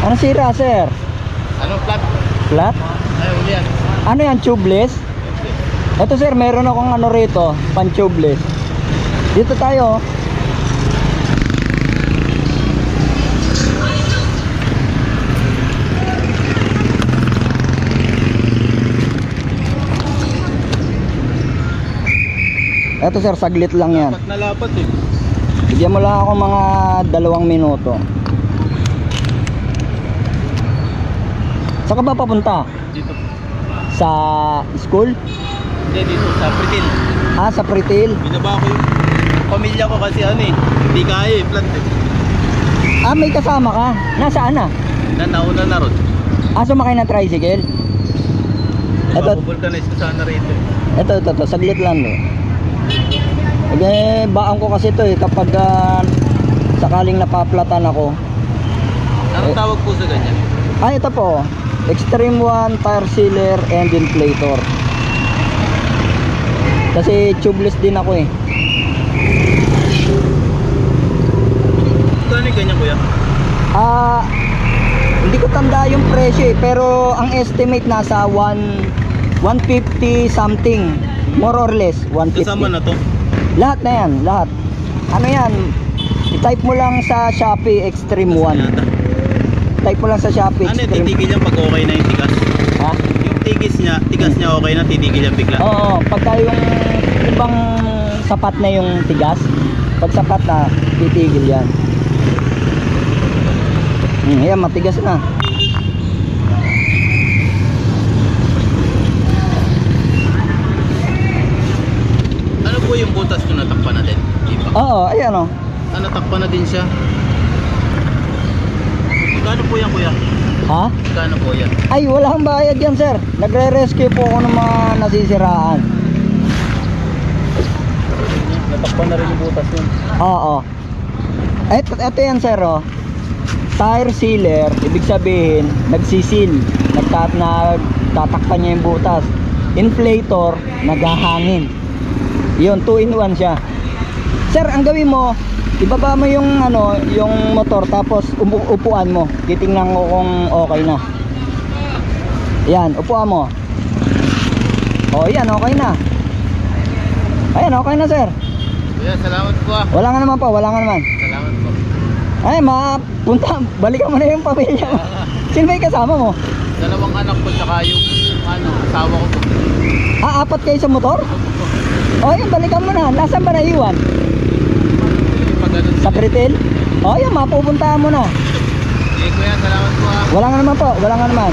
Ano sira, sir? Ano flat? Flat? Ay, uli yan. Ano yan, tubeless? Ito sir, meron akong ano rito, pan tubeless. Dito tayo. Ito sir, saglit lang yan. Lapat na lapat eh. Bigyan mo lang ako mga dalawang minuto. Saan ka ba papunta? Dito. Sa school? Hindi, dito sa Pritil. Ah, sa Pritil? Binaba ko yung pamilya ko kasi ano eh. Hindi kaya eh, flat eh. Ah, may kasama ka? Nasaan na? Na nauna na ron. Ah, sumakay ng tricycle? Ito, Mabubulkanize ko sana rito eh. ito, ito, ito, saglit lang eh. Eh, baang ko kasi ito eh, kapag ah, sakaling napaplatan ako. Anong Eh. tawag po sa ganyan? Ah, ito po, Extreme 1 Tire Sealer and Inflator. Kasi tubeless din ako eh. Kano ganyan kuya? Ah, hindi ko tanda yung presyo eh, pero ang estimate nasa 1 150 something. More or less, 150. Kasama na to? Lahat na yan, lahat. Ano yan? I-type mo lang sa Shopee Extreme 1. Type mo lang sa Shopee Ano yung titigil yan pag okay na yung tigas? Ha? Yung tigis niya, tigas niya okay na, titigil yan bigla. Oo, pagka yung ibang sapat na yung tigas, pag sapat na, titigil yan. Hmm, yan, matigas na. Ano po yung butas kung natakpan natin? Iba. Oo, ayan o. Ah, natakpan na din siya. Kuya? Ha? Kano po yan? Ay, walang bayad yan, sir. Nagre-rescue po ako ng mga nasisiraan. Natakpan na rin yung butas yun. Oo. Ito, ito yan, sir, oh. Tire sealer, ibig sabihin, nagsisil. Nagtat nagtatakpan niya yung butas. Inflator, naghahangin. Yun, 2 in 1 siya. Sir, ang gawin mo, ibaba mo yung ano, yung motor tapos umu- upuan mo. Titingnan ko kung okay na. Yan, upuan mo. Oh, yan, okay na. Ayan, okay na, sir. Kuya, salamat po ah. Wala nga naman po, wala nga naman. Salamat po. Ay, ma, punta, balikan mo na yung pamilya mo. Sino ba yung kasama mo? Dalawang anak ko tsaka yung ano, asawa ko po. Ah, apat kayo sa motor? O, yun, balikan mo na. Nasaan ba naiwan? Sa Pritil? O, yun, mapupuntahan mo na. Sige kuya, salamat po ah. Wala nga naman po, wala nga naman.